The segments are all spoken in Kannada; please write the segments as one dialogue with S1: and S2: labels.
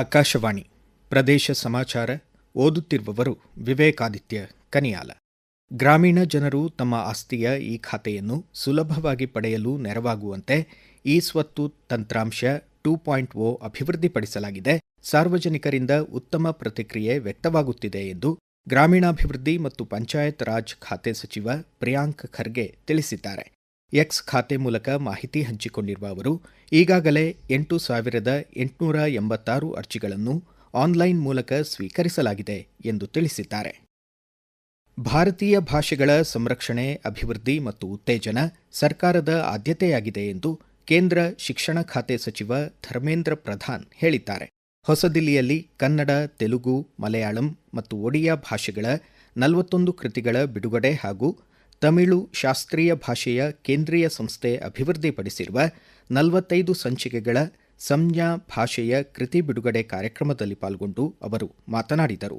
S1: ಆಕಾಶವಾಣಿ ಪ್ರದೇಶ ಸಮಾಚಾರ ಓದುತ್ತಿರುವವರು ವಿವೇಕಾದಿತ್ಯ ಕನಿಯಾಲ ಗ್ರಾಮೀಣ ಜನರು ತಮ್ಮ ಆಸ್ತಿಯ ಈ ಖಾತೆಯನ್ನು ಸುಲಭವಾಗಿ ಪಡೆಯಲು ನೆರವಾಗುವಂತೆ ಈ ಸ್ವತ್ತು ತಂತ್ರಾಂಶ ಟೂ ಪಾಯಿಂಟ್ ಓ ಅಭಿವೃದ್ಧಿಪಡಿಸಲಾಗಿದೆ ಸಾರ್ವಜನಿಕರಿಂದ ಉತ್ತಮ ಪ್ರತಿಕ್ರಿಯೆ ವ್ಯಕ್ತವಾಗುತ್ತಿದೆ ಎಂದು ಗ್ರಾಮೀಣಾಭಿವೃದ್ಧಿ ಮತ್ತು ಪಂಚಾಯತ್ ರಾಜ್ ಖಾತೆ ಸಚಿವ ಪ್ರಿಯಾಂಕ್ ಖರ್ಗೆ ತಿಳಿಸಿದ್ದಾರೆ ಎಕ್ಸ್ ಖಾತೆ ಮೂಲಕ ಮಾಹಿತಿ ಹಂಚಿಕೊಂಡಿರುವ ಅವರು ಈಗಾಗಲೇ ಎಂಟು ಸಾವಿರದ ಎಂಟುನೂರ ಎಂಬತ್ತಾರು ಅರ್ಜಿಗಳನ್ನು ಆನ್ಲೈನ್ ಮೂಲಕ ಸ್ವೀಕರಿಸಲಾಗಿದೆ ಎಂದು ತಿಳಿಸಿದ್ದಾರೆ ಭಾರತೀಯ ಭಾಷೆಗಳ ಸಂರಕ್ಷಣೆ ಅಭಿವೃದ್ಧಿ ಮತ್ತು ಉತ್ತೇಜನ ಸರ್ಕಾರದ ಆದ್ಯತೆಯಾಗಿದೆ ಎಂದು ಕೇಂದ್ರ ಶಿಕ್ಷಣ ಖಾತೆ ಸಚಿವ ಧರ್ಮೇಂದ್ರ ಪ್ರಧಾನ್ ಹೇಳಿದ್ದಾರೆ ಹೊಸದಿಲ್ಲಿಯಲ್ಲಿ ಕನ್ನಡ ತೆಲುಗು ಮಲಯಾಳಂ ಮತ್ತು ಒಡಿಯಾ ಭಾಷೆಗಳ ನಲವತ್ತೊಂದು ಕೃತಿಗಳ ಬಿಡುಗಡೆ ಹಾಗೂ ತಮಿಳು ಶಾಸ್ತ್ರೀಯ ಭಾಷೆಯ ಕೇಂದ್ರೀಯ ಸಂಸ್ಥೆ ಅಭಿವೃದ್ಧಿಪಡಿಸಿರುವ ನಲವತ್ತೈದು ಸಂಚಿಕೆಗಳ ಸಂಜ್ಞಾ ಭಾಷೆಯ ಕೃತಿ ಬಿಡುಗಡೆ ಕಾರ್ಯಕ್ರಮದಲ್ಲಿ ಪಾಲ್ಗೊಂಡು ಅವರು ಮಾತನಾಡಿದರು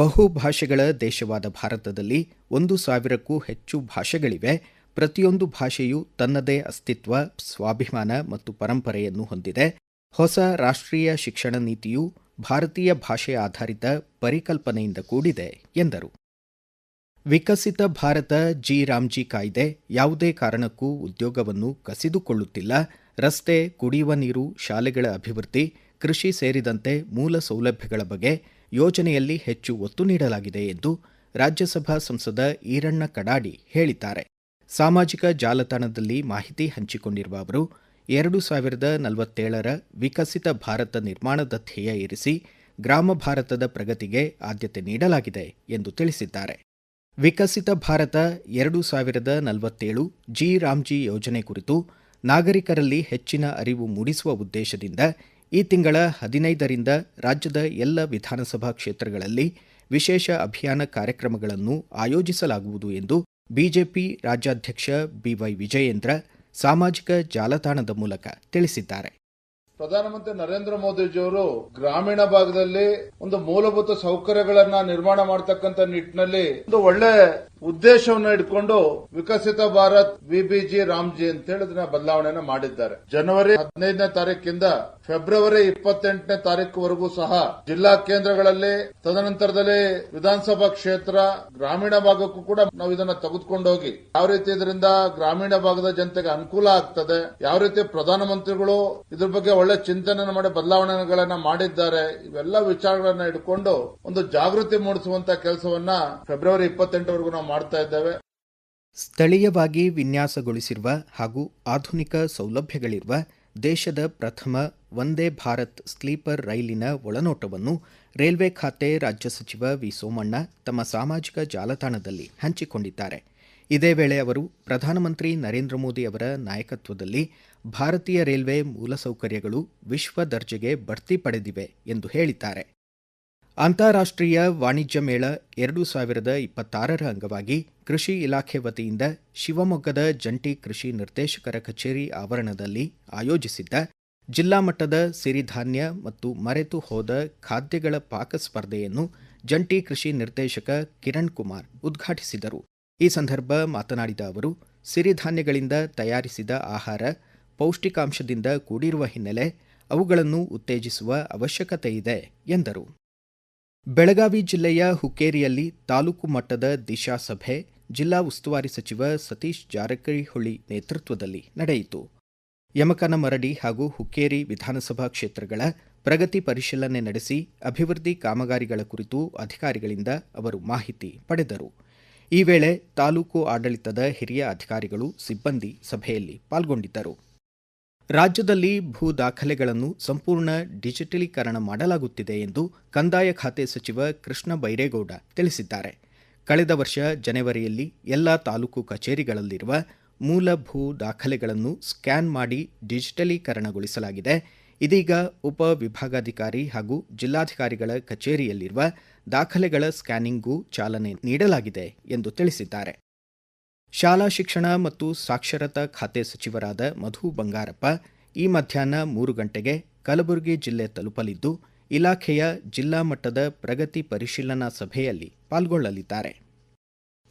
S1: ಬಹು ಭಾಷೆಗಳ ದೇಶವಾದ ಭಾರತದಲ್ಲಿ ಒಂದು ಸಾವಿರಕ್ಕೂ ಹೆಚ್ಚು ಭಾಷೆಗಳಿವೆ ಪ್ರತಿಯೊಂದು ಭಾಷೆಯೂ ತನ್ನದೇ ಅಸ್ತಿತ್ವ ಸ್ವಾಭಿಮಾನ ಮತ್ತು ಪರಂಪರೆಯನ್ನು ಹೊಂದಿದೆ ಹೊಸ ರಾಷ್ಟ್ರೀಯ ಶಿಕ್ಷಣ ನೀತಿಯು ಭಾರತೀಯ ಭಾಷೆ ಆಧಾರಿತ ಪರಿಕಲ್ಪನೆಯಿಂದ ಕೂಡಿದೆ ಎಂದರು ವಿಕಸಿತ ಭಾರತ ಜಿ ರಾಮ್ಜಿ ಕಾಯ್ದೆ ಯಾವುದೇ ಕಾರಣಕ್ಕೂ ಉದ್ಯೋಗವನ್ನು ಕಸಿದುಕೊಳ್ಳುತ್ತಿಲ್ಲ ರಸ್ತೆ ಕುಡಿಯುವ ನೀರು ಶಾಲೆಗಳ ಅಭಿವೃದ್ಧಿ ಕೃಷಿ ಸೇರಿದಂತೆ ಮೂಲ ಸೌಲಭ್ಯಗಳ ಬಗ್ಗೆ ಯೋಜನೆಯಲ್ಲಿ ಹೆಚ್ಚು ಒತ್ತು ನೀಡಲಾಗಿದೆ ಎಂದು ರಾಜ್ಯಸಭಾ ಸಂಸದ ಈರಣ್ಣ ಕಡಾಡಿ ಹೇಳಿದ್ದಾರೆ ಸಾಮಾಜಿಕ ಜಾಲತಾಣದಲ್ಲಿ ಮಾಹಿತಿ ಹಂಚಿಕೊಂಡಿರುವ ಅವರು ಎರಡು ಸಾವಿರದ ನಲವತ್ತೇಳರ ವಿಕಸಿತ ಭಾರತ ನಿರ್ಮಾಣದ ಧ್ಯೇಯ ಇರಿಸಿ ಗ್ರಾಮ ಭಾರತದ ಪ್ರಗತಿಗೆ ಆದ್ಯತೆ ನೀಡಲಾಗಿದೆ ಎಂದು ತಿಳಿಸಿದ್ದಾರೆ ವಿಕಸಿತ ಭಾರತ ಎರಡು ಸಾವಿರದ ನಲವತ್ತೇಳು ಜಿ ರಾಮ್ಜಿ ಯೋಜನೆ ಕುರಿತು ನಾಗರಿಕರಲ್ಲಿ ಹೆಚ್ಚಿನ ಅರಿವು ಮೂಡಿಸುವ ಉದ್ದೇಶದಿಂದ ಈ ತಿಂಗಳ ಹದಿನೈದರಿಂದ ರಾಜ್ಯದ ಎಲ್ಲ ವಿಧಾನಸಭಾ ಕ್ಷೇತ್ರಗಳಲ್ಲಿ ವಿಶೇಷ ಅಭಿಯಾನ ಕಾರ್ಯಕ್ರಮಗಳನ್ನು ಆಯೋಜಿಸಲಾಗುವುದು ಎಂದು ಬಿಜೆಪಿ ರಾಜ್ಯಾಧ್ಯಕ್ಷ ಬಿವೈ ವಿಜಯೇಂದ್ರ ಸಾಮಾಜಿಕ ಜಾಲತಾಣದ ಮೂಲಕ ತಿಳಿಸಿದ್ದಾರೆ
S2: ಪ್ರಧಾನಮಂತ್ರಿ ನರೇಂದ್ರ ಮೋದಿಜಿಯವರು ಗ್ರಾಮೀಣ ಭಾಗದಲ್ಲಿ ಒಂದು ಮೂಲಭೂತ ಸೌಕರ್ಯಗಳನ್ನ ನಿರ್ಮಾಣ ಮಾಡತಕ್ಕಂತ ನಿಟ್ಟಿನಲ್ಲಿ ಒಂದು ಒಳ್ಳೆ ಉದ್ದೇಶವನ್ನು ಇಟ್ಕೊಂಡು ವಿಕಸಿತ ಭಾರತ್ ವಿಬಿಜಿ ರಾಮ್ಜಿ ಅಂತ ಹೇಳಿದ್ರೆ ಬದಲಾವಣೆಯನ್ನ ಮಾಡಿದ್ದಾರೆ ಜನವರಿ ಹದಿನೈದನೇ ತಾರೀಕಿಂದ ಫೆಬ್ರವರಿ ಇಪ್ಪತ್ತೆಂಟನೇ ತಾರೀಕುವರೆಗೂ ಸಹ ಜಿಲ್ಲಾ ಕೇಂದ್ರಗಳಲ್ಲಿ ತದನಂತರದಲ್ಲಿ ವಿಧಾನಸಭಾ ಕ್ಷೇತ್ರ ಗ್ರಾಮೀಣ ಭಾಗಕ್ಕೂ ಕೂಡ ನಾವು ಇದನ್ನ ತೆಗೆದುಕೊಂಡೋಗಿ ಯಾವ ರೀತಿ ಇದರಿಂದ ಗ್ರಾಮೀಣ ಭಾಗದ ಜನತೆಗೆ ಅನುಕೂಲ ಆಗ್ತದೆ ಯಾವ ರೀತಿ ಪ್ರಧಾನಮಂತ್ರಿಗಳು ಇದ್ರ ಬಗ್ಗೆ ಒಳ್ಳೆ ಚಿಂತನೆ ಮಾಡಿ ಬದಲಾವಣೆಗಳನ್ನ ಮಾಡಿದ್ದಾರೆ ಇವೆಲ್ಲ ವಿಚಾರಗಳನ್ನ ಇಟ್ಕೊಂಡು ಒಂದು ಜಾಗೃತಿ ಮೂಡಿಸುವಂತ ಕೆಲಸವನ್ನ ಫೆಬ್ರವರಿ ಇಪ್ಪತ್ತೆಂಟವರೆಗೂ ನಾವು ಮಾಡ್ತಾ ಇದ್ದೇವೆ
S1: ಸ್ಥಳೀಯವಾಗಿ ವಿನ್ಯಾಸಗೊಳಿಸಿರುವ ಹಾಗೂ ಆಧುನಿಕ ಸೌಲಭ್ಯಗಳಿರುವ ದೇಶದ ಪ್ರಥಮ ವಂದೇ ಭಾರತ್ ಸ್ಲೀಪರ್ ರೈಲಿನ ಒಳನೋಟವನ್ನು ರೈಲ್ವೆ ಖಾತೆ ರಾಜ್ಯ ಸಚಿವ ವಿ ಸೋಮಣ್ಣ ತಮ್ಮ ಸಾಮಾಜಿಕ ಜಾಲತಾಣದಲ್ಲಿ ಹಂಚಿಕೊಂಡಿದ್ದಾರೆ ಇದೇ ವೇಳೆ ಅವರು ಪ್ರಧಾನಮಂತ್ರಿ ನರೇಂದ್ರ ಮೋದಿ ಅವರ ನಾಯಕತ್ವದಲ್ಲಿ ಭಾರತೀಯ ರೈಲ್ವೆ ಮೂಲಸೌಕರ್ಯಗಳು ವಿಶ್ವ ದರ್ಜೆಗೆ ಬಡ್ತಿ ಪಡೆದಿವೆ ಎಂದು ಹೇಳಿದ್ದಾರೆ ಅಂತಾರಾಷ್ಟ್ರೀಯ ವಾಣಿಜ್ಯ ಮೇಳ ಎರಡು ಸಾವಿರದ ಇಪ್ಪತ್ತಾರರ ಅಂಗವಾಗಿ ಕೃಷಿ ಇಲಾಖೆ ವತಿಯಿಂದ ಶಿವಮೊಗ್ಗದ ಜಂಟಿ ಕೃಷಿ ನಿರ್ದೇಶಕರ ಕಚೇರಿ ಆವರಣದಲ್ಲಿ ಆಯೋಜಿಸಿದ್ದ ಜಿಲ್ಲಾ ಮಟ್ಟದ ಸಿರಿಧಾನ್ಯ ಮತ್ತು ಮರೆತು ಹೋದ ಖಾದ್ಯಗಳ ಪಾಕ ಸ್ಪರ್ಧೆಯನ್ನು ಜಂಟಿ ಕೃಷಿ ನಿರ್ದೇಶಕ ಕಿರಣ್ ಕುಮಾರ್ ಉದ್ಘಾಟಿಸಿದರು ಈ ಸಂದರ್ಭ ಮಾತನಾಡಿದ ಅವರು ಸಿರಿಧಾನ್ಯಗಳಿಂದ ತಯಾರಿಸಿದ ಆಹಾರ ಪೌಷ್ಟಿಕಾಂಶದಿಂದ ಕೂಡಿರುವ ಹಿನ್ನೆಲೆ ಅವುಗಳನ್ನು ಉತ್ತೇಜಿಸುವ ಅವಶ್ಯಕತೆ ಇದೆ ಎಂದರು ಬೆಳಗಾವಿ ಜಿಲ್ಲೆಯ ಹುಕ್ಕೇರಿಯಲ್ಲಿ ತಾಲೂಕು ಮಟ್ಟದ ದಿಶಾ ಸಭೆ ಜಿಲ್ಲಾ ಉಸ್ತುವಾರಿ ಸಚಿವ ಸತೀಶ್ ಜಾರಕಿಹೊಳಿ ನೇತೃತ್ವದಲ್ಲಿ ನಡೆಯಿತು ಯಮಕನ ಮರಡಿ ಹಾಗೂ ಹುಕ್ಕೇರಿ ವಿಧಾನಸಭಾ ಕ್ಷೇತ್ರಗಳ ಪ್ರಗತಿ ಪರಿಶೀಲನೆ ನಡೆಸಿ ಅಭಿವೃದ್ಧಿ ಕಾಮಗಾರಿಗಳ ಕುರಿತು ಅಧಿಕಾರಿಗಳಿಂದ ಅವರು ಮಾಹಿತಿ ಪಡೆದರು ಈ ವೇಳೆ ತಾಲೂಕು ಆಡಳಿತದ ಹಿರಿಯ ಅಧಿಕಾರಿಗಳು ಸಿಬ್ಬಂದಿ ಸಭೆಯಲ್ಲಿ ಪಾಲ್ಗೊಂಡಿದ್ದರು ರಾಜ್ಯದಲ್ಲಿ ಭೂ ದಾಖಲೆಗಳನ್ನು ಸಂಪೂರ್ಣ ಡಿಜಿಟಲೀಕರಣ ಮಾಡಲಾಗುತ್ತಿದೆ ಎಂದು ಕಂದಾಯ ಖಾತೆ ಸಚಿವ ಕೃಷ್ಣ ಬೈರೇಗೌಡ ತಿಳಿಸಿದ್ದಾರೆ ಕಳೆದ ವರ್ಷ ಜನವರಿಯಲ್ಲಿ ಎಲ್ಲ ತಾಲೂಕು ಕಚೇರಿಗಳಲ್ಲಿರುವ ಮೂಲ ಭೂ ದಾಖಲೆಗಳನ್ನು ಸ್ಕ್ಯಾನ್ ಮಾಡಿ ಡಿಜಿಟಲೀಕರಣಗೊಳಿಸಲಾಗಿದೆ ಇದೀಗ ಉಪ ವಿಭಾಗಾಧಿಕಾರಿ ಹಾಗೂ ಜಿಲ್ಲಾಧಿಕಾರಿಗಳ ಕಚೇರಿಯಲ್ಲಿರುವ ದಾಖಲೆಗಳ ಸ್ಕ್ಯಾನಿಂಗ್ಗೂ ಚಾಲನೆ ನೀಡಲಾಗಿದೆ ಎಂದು ತಿಳಿಸಿದ್ದಾರೆ ಶಾಲಾ ಶಿಕ್ಷಣ ಮತ್ತು ಸಾಕ್ಷರತಾ ಖಾತೆ ಸಚಿವರಾದ ಮಧು ಬಂಗಾರಪ್ಪ ಈ ಮಧ್ಯಾಹ್ನ ಮೂರು ಗಂಟೆಗೆ ಕಲಬುರಗಿ ಜಿಲ್ಲೆ ತಲುಪಲಿದ್ದು ಇಲಾಖೆಯ ಜಿಲ್ಲಾ ಮಟ್ಟದ ಪ್ರಗತಿ ಪರಿಶೀಲನಾ ಸಭೆಯಲ್ಲಿ ಪಾಲ್ಗೊಳ್ಳಲಿದ್ದಾರೆ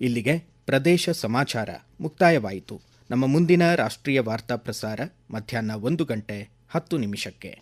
S1: ಇಲ್ಲಿಗೆ ಪ್ರದೇಶ ಸಮಾಚಾರ ಮುಕ್ತಾಯವಾಯಿತು ನಮ್ಮ ಮುಂದಿನ ರಾಷ್ಟ್ರೀಯ ವಾರ್ತಾ ಪ್ರಸಾರ ಮಧ್ಯಾಹ್ನ ಒಂದು ಗಂಟೆ ಹತ್ತು ನಿಮಿಷಕ್ಕೆ